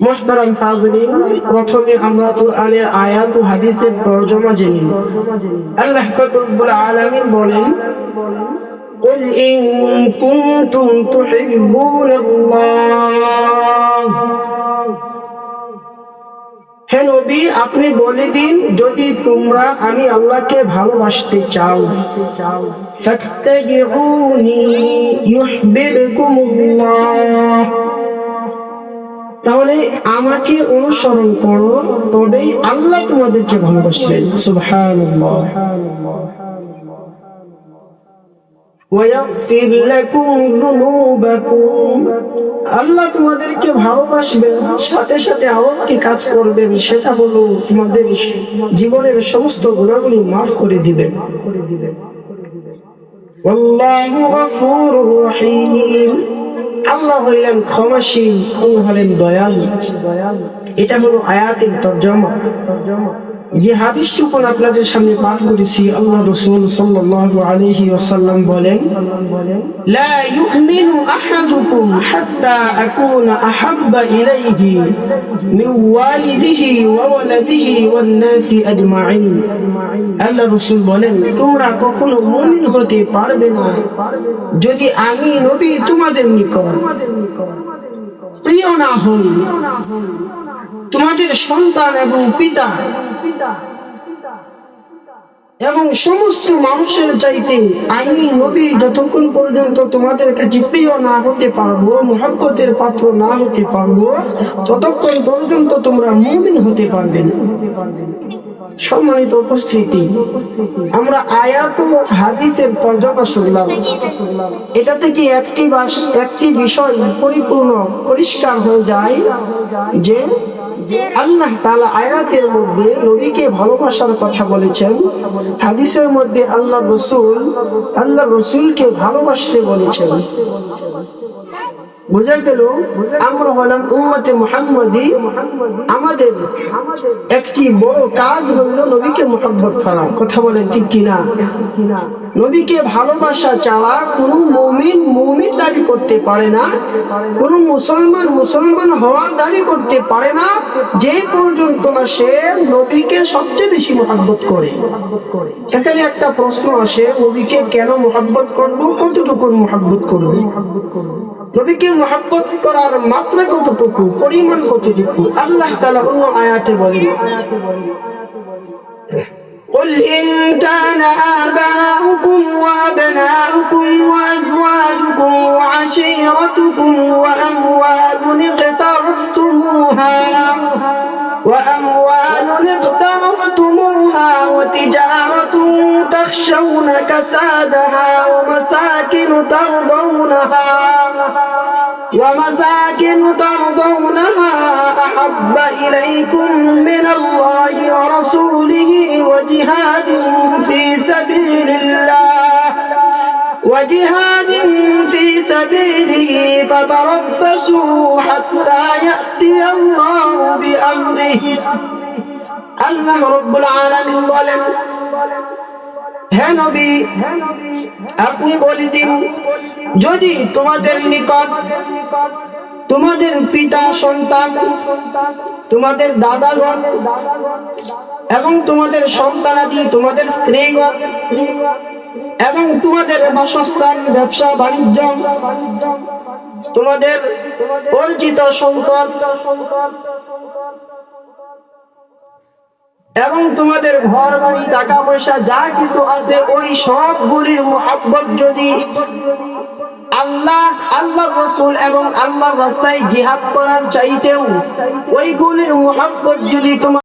মোহতারাম হাজরিন প্রথমে আমরা কোরআনের আয়াত ও হাদিসের তরজমা জেনে নিই আল্লাহ রব্বুল আলামিন বলেন قل إن كنتم تحبون الله হে নবী, আপনি বলে দিন, যদি তোমরা আমি আল্লাহকে ভালোবাসতে চাও। তাহলে আমাকে অনুসরণ করো, তবেই আল্লাহ তোমাদেরকে ভালোবাসবেন। সুবহানাল্লাহ। ويغفر لكم ذنوبكم আল্লাহ তোমাদেরকে ভালোবাসবেন সাথে সাথে আরো কি কাজ করবেন সেটা হলো তোমাদের জীবনের সমস্ত গুণাগুলি মাফ করে দিবেন والله غفور رحيم আল্লাহ হইলেন ক্ষমাশীল উনি হলেন দয়ালু এটা হলো আয়াতের তর্জমা যে হাদিসটুকু আপনাদের সামনে পাঠ করেছি আল্লাহ রসুল সাল্লাল্লাহু আলাইহি ওয়াসাল্লাম বলেন, লা ইউমিনু আহাদুকুম হাত্তা আকুনা আহাব্বা ইলাইহি মিন ওয়ালিদিহি ওয়া ওয়ালাদিহি ওয়ান নাসি আজমাইন। আল্লাহ রসুল বলেন, তোমরা কখনো মুমিন হতে পারবে না। যদি আমি নবী তোমাদের নিকট প্রিয় না হই, তোমাদের সন্তান এবং পিতা এবং সমস্ত মানুষের চাইতে আমি নবী যতক্ষণ পর্যন্ত তোমাদের কাছে প্রিয় না হতে পারব, মহাব্বতের পাত্র না হতে পারব, ততক্ষণ পর্যন্ত তোমরা মুমিন হতে পারবে না। সম্মানিত উপস্থিতি, আমরা আয়াত হাদিসের তর্জমা শুনলাম। এটা থেকে একটি একটি বিষয় পরিপূর্ণ, পরিষ্কার হয়ে যায় যে আল্লাহ তাআলা আয়াতের মধ্যে নবীকে ভালোবাসার কথা বলেছেন। হাদিসের মধ্যে আল্লাহ রসুল আল্লাহ রসুলকে ভালোবাসতে বলেছেন। বোঝা গেল, আমরা হলাম উম্মতে মুহাম্মদি। আমাদের একটি বড় কাজ হলো নবীকে মোহাম্মত করা। কথা বলেন ঠিক কিনা? নবীকে ভালোবাসা চাওয়া কোনো মমিন মমিন দাবি করতে পারে না। কোনো মুসলমান মুসলমান হওয়ার দাবি করতে পারে না। যে পর্যন্ত না সে নবীকে সবচেয়ে বেশি মোহাব্বত করে। এখানে একটা প্রশ্ন আসে, নবীকে কেন মোহাব্বত করব কতটুকু মোহাব্বত করব নবীকে মহাব্বত করার মাত্রা কতটুকু? পরিমাণ কতটুকু? আল্লাহ তালা অন্য আয়াতে বলেন। قل إن كان آباؤكم وأبناؤكم وأزواجكم وعشيرتكم وأموال اقترفتموها وأموال اقترفتموها وتجارة تخشون كسادها ومساكن ترضونها ومساكن ترضونها أحب إليكم من الله ورسوله فتربصوا حتى يأتي الله بأمره الله رب العالمين বলেন হে নবী আপনি বলে দিন যদি তোমাদের নিকট তোমাদের পিতা সন্তান তোমাদের দাদাগণ এবং তোমাদের সন্তানাদি তোমাদের স্ত্রীগণ এবং তোমাদের বাসস্থান ব্যবসা বাণিজ্য তোমাদের অর্জিত সম্পদ এবং তোমাদের ঘর বাড়ি টাকা পয়সা যা কিছু আছে, ওই সবগুলির মোহাব্বত যদি আল্লাহ আল্লাহ রসুল এবং আল্লাহ রাস্তায় জিহাদ করার চাইতেও ওইগুলির মোহাব্বত যদি তোমার